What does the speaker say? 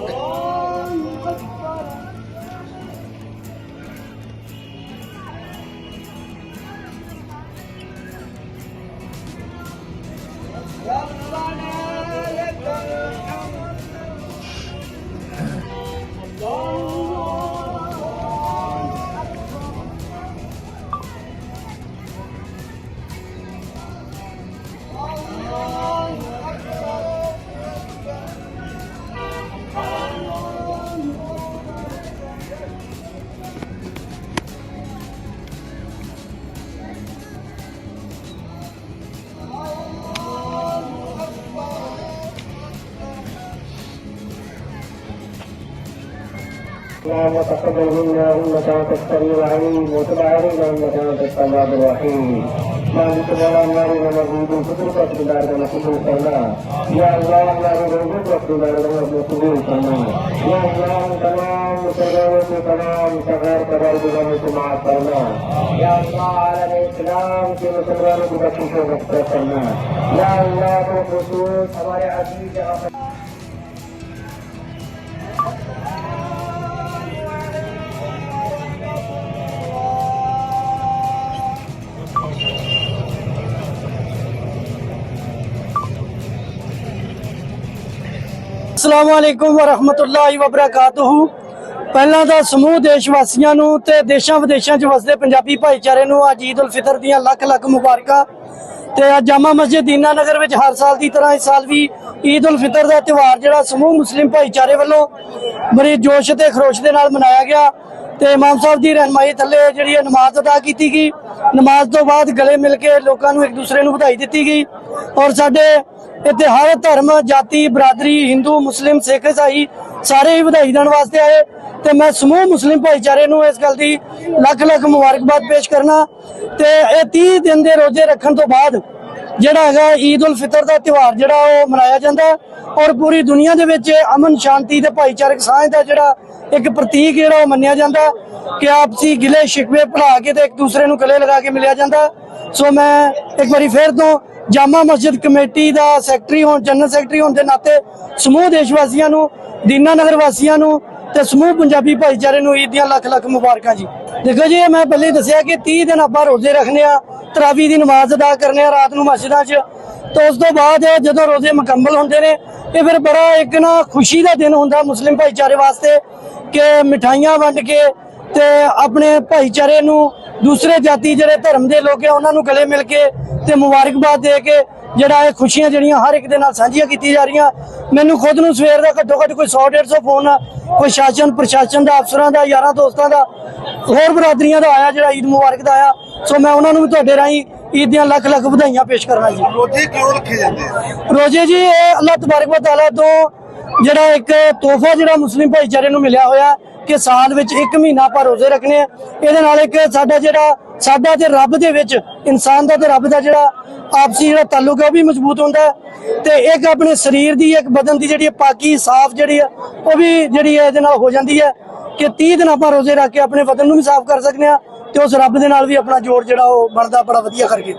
ので。Yeah, نعم وتقبلهن انك انت السميع العليم وتب علينا انك انت التواب الرحيم مالك مولانا مريم مزيد فطرت اقتدار کا مقبول کرنا یا اللہ ہمارے روزوں کو اقتدار کا مقبول کرنا یا اللہ تمام مسلمانوں کو تمام صغیر کبر گزاروں کو معاف کرنا یا اللہ عالم اسلام کے مسلمانوں کو بخشش و بخشش کرنا یا اللہ کو خصوص ہمارے عزیز ਅਸਲਾਮ ਵਾਲੇਕੁਮ ਵਰਹਿਮਤੁਲਾਹਿ ਵਬਰਕਾਤੁਹੂ। ਪਹਿਲਾਂ ਤਾਂ ਸਮੂਹ ਦੇਸ਼ ਵਾਸੀਆਂ ਨੂੰ ਤੇ ਦੇਸ਼ਾਂ ਵਿਦੇਸ਼ਾਂ 'ਚ ਵਸਦੇ ਪੰਜਾਬੀ ਭਾਈਚਾਰੇ ਨੂੰ ਅੱਜ ਈਦ ਉਲ ਫਿਤਰ ਦੀਆਂ ਲੱਖ ਲੱਖ ਮੁਬਾਰਕਾਂ। ਤੇ ਅੱਜ ਜਾਮਾ ਮਸਜਿਦ ਦੀਨਾ ਨਗਰ ਵਿੱਚ ਹਰ ਸਾਲ ਦੀ ਤਰ੍ਹਾਂ ਇਸ ਸਾਲ ਵੀ ਈਦ ਉਲ ਫਿਤਰ ਦਾ ਤਿਉਹਾਰ ਜਿਹੜਾ ਸਮੂਹ ਮੁਸਲਿਮ ਭਾਈਚਾਰੇ ਵੱਲੋਂ ਬੜੇ ਜੋਸ਼ ਤੇ ਖਰੋਸ਼ ਦੇ ਨਾਲ ਮਨਾਇਆ ਗਿਆ। ਤੇ ਇਮਾਮ ਸਾਹਿਬ ਦੀ ਰਹਿਨਮਾਈ ਥੱਲੇ ਜਿਹੜੀ ਇਹ ਨਮਾਜ਼ ਅਦਾ ਕੀਤੀ ਗਈ, ਨਮਾਜ਼ ਤੋਂ ਬਾਅਦ ਗਲੇ ਮਿਲ ਕੇ ਲੋਕਾਂ ਨੂੰ ਇੱਕ ਦੂਸਰੇ ਨੂੰ ਵਧਾਈ ਦਿੱਤੀ ਗਈ। ਔਰ ਸਾਡੇ ਇੱਥੇ ਹਰ ਧਰਮ, ਜਾਤੀ, ਬਰਾਦਰੀ, ਹਿੰਦੂ, ਮੁਸਲਿਮ, ਸਿੱਖ ਇਸਾਈ ਸਾਰੇ ਹੀ ਵਧਾਈ ਦੇਣ ਵਾਸਤੇ ਆਏ। ਤੇ ਮੈਂ ਸਮੂਹ ਮੁਸਲਿਮ ਭਾਈਚਾਰੇ ਨੂੰ ਇਸ ਗੱਲ ਦੀ ਲੱਖ ਲੱਖ ਮੁਬਾਰਕਬਾਦ ਪੇਸ਼ ਕਰਨਾ। ਤੇ ਇਹ 30 ਦਿਨ ਦੇ ਰੋਜ਼ੇ ਰੱਖਣ ਤੋਂ ਬਾਅਦ ਜਿਹੜਾ ਹੈਗਾ ਈਦ ਉਲ ਫਿਤਰ ਦਾ ਤਿਉਹਾਰ ਜਿਹੜਾ ਉਹ ਮਨਾਇਆ ਜਾਂਦਾ ਔਰ ਪੂਰੀ ਦੁਨੀਆ ਦੇ ਵਿੱਚ ਅਮਨ ਸ਼ਾਂਤੀ ਤੇ ਭਾਈਚਾਰਕ ਸਾਂਝ ਦਾ ਜਿਹੜਾ ਇੱਕ ਪ੍ਰਤੀਕ ਜਿਹੜਾ ਉਹ ਮੰਨਿਆ ਜਾਂਦਾ ਕਿ ਆਪਸੀ ਗਿਲੇ ਸ਼ਿਕਵੇ ਭੁਲਾ ਕੇ ਤੇ ਇੱਕ ਦੂਸਰੇ ਨੂੰ ਗਲੇ ਲਗਾ ਕੇ ਮਿਲਿਆ ਜਾਂਦਾ ਸੋ ਮੈਂ ਇੱਕ ਵਾਰੀ ਫੇਰ ਤੋਂ ਜਾਮਾ ਮਸਜਿਦ ਕਮੇਟੀ ਦਾ ਸੈਕਟਰੀ ਹੋਣ ਜਨਰਲ ਸੈਕਟਰੀ ਹੋਣ ਦੇ ਨਾਤੇ ਸਮੂਹ ਦੇਸ਼ ਵਾਸੀਆਂ ਨੂੰ ਦੀਨਾ ਨਗਰ ਵਾਸੀਆਂ ਨੂੰ ਤੇ ਸਮੂਹ ਪੰਜਾਬੀ ਭਾਈਚਾਰੇ ਨੂੰ ਈਦ ਦੀਆਂ ਲੱਖ ਲੱਖ ਮੁਬਾਰਕਾਂ ਜੀ। ਦੇਖੋ ਜੀ, ਇਹ ਮੈਂ ਪਹਿਲੇ ਦੱਸਿਆ ਕਿ 30 ਦਿਨ ਆਪਾਂ ਰੋਜ਼ੇ ਰੱਖਨੇ ਆ ਤਰਾਵੀ ਦੀ ਨਮਾਜ਼ ਅਦਾ ਕਰਨੇ ਆ ਰਾਤ ਨੂੰ ਮਸਜਿਦਾਂ 'ਚ। ਤੇ ਉਸ ਤੋਂ ਬਾਅਦ ਜਦੋਂ ਰੋਜ਼ੇ ਮੁਕੰਮਲ ਹੁੰਦੇ ਨੇ, ਇਹ ਫਿਰ ਬੜਾ ਇੱਕ ਨਾ ਖੁਸ਼ੀ ਦਾ ਦਿਨ ਹੁੰਦਾ ਮੁਸਲਿਮ ਭਾਈਚਾਰੇ ਵਾਸਤੇ ਕਿ ਮਿਠਾਈਆਂ ਵੰਡ ਕੇ ਤੇ ਆਪਣੇ ਭਾਈਚਾਰੇ ਨੂੰ ਦੂਸਰੇ ਜਾਤੀ ਜਿਹੜੇ ਧਰਮ ਦੇ ਲੋਕ ਆ ਉਹਨਾਂ ਨੂੰ ਗਲੇ ਮਿਲ ਕੇ ਤੇ ਮੁਬਾਰਕਬਾਦ ਦੇ ਕੇ ਜਿਹੜਾ ਇਹ ਖੁਸ਼ੀਆਂ ਜਿਹੜੀਆਂ ਹਰ ਇੱਕ ਦੇ ਨਾਲ ਸਾਂਝੀਆਂ ਕੀਤੀਆਂ ਜਾ ਰਹੀਆਂ। ਮੈਨੂੰ ਖੁਦ ਨੂੰ ਸਵੇਰ ਦਾ ਘੱਟੋ ਘੱਟ ਕੋਈ 100 150 ਫੋਨ ਕੋਈ ਸ਼ਾਸਨ ਪ੍ਰਸ਼ਾਸਨ ਦਾ ਅਫਸਰਾਂ ਦਾ ਯਾਰਾਂ ਦੋਸਤਾਂ ਦਾ ਹੋਰ ਬਰਾਦਰੀਆਂ ਦਾ ਆਇਆ ਜਿਹੜਾ ਈਦ ਮੁਬਾਰਕ ਦਾ ਆਇਆ। ਸੋ ਮੈਂ ਉਹਨਾਂ ਨੂੰ ਵੀ ਤੁਹਾਡੇ ਰਾਹੀਂ ਈਦ ਦੀਆਂ ਲੱਖ ਲੱਖ ਵਧਾਈਆਂ ਪੇਸ਼ ਕਰਨਾ ਜੀ। ਰੋਜ਼ੇ ਕਿਉਂ ਰੱਖੇ ਜਾਂਦੇ ਆ? ਰੋਜੇ ਜੀ ਇਹ ਅੱਲਾਹ ਤਬਾਰਕ ਤਾਲਾ ਤੋਂ ਜਿਹੜਾ ਇੱਕ ਤੋਹਫਾ ਜਿਹੜਾ ਮੁਸਲਿਮ ਭਾਈਚਾਰੇ ਨੂੰ ਮਿਲਿਆ ਹੋਇਆ ਕਿ ਸਾਲ ਵਿੱਚ ਇੱਕ ਮਹੀਨਾ ਆਪਾਂ ਰੋਜ਼ੇ ਰੱਖਣੇ ਆ। ਇਹਦੇ ਨਾਲ ਇੱਕ ਸਾਡਾ ਜਿਹੜਾ, ਸਾਡਾ ਤੇ ਰੱਬ ਦੇ ਵਿੱਚ, ਇਨਸਾਨ ਦਾ ਤੇ ਰੱਬ ਦਾ ਜਿਹੜਾ ਆਪਸੀ ਜਿਹੜਾ ਤਾਲੁਕ ਹੈ ਉਹ ਵੀ ਮਜ਼ਬੂਤ ਹੁੰਦਾ ਹੈ। ਤੇ ਇੱਕ ਆਪਣੇ ਸਰੀਰ ਦੀ, ਇੱਕ ਬਦਨ ਦੀ ਜਿਹੜੀ ਪਾਕੀ ਸਾਫ਼ ਜਿਹੜੀ ਹੈ ਉਹ ਵੀ ਜਿਹੜੀ ਹੈ ਇਹਦੇ ਨਾਲ ਹੋ ਜਾਂਦੀ ਹੈ ਕਿ 30 ਦਿਨ ਆਪਾਂ ਰੋਜ਼ੇ ਰੱਖ ਕੇ ਆਪਣੇ ਬਦਨ ਨੂੰ ਵੀ ਸਾਫ਼ ਕਰ ਸਕਦੇ ਆ ਤੇ ਉਸ ਰੱਬ ਦੇ ਨਾਲ ਵੀ ਆਪਣਾ ਜੋੜ ਜਿਹੜਾ ਉਹ ਬਣਦਾ ਬੜਾ ਵਧੀਆ ਕਰਕੇ।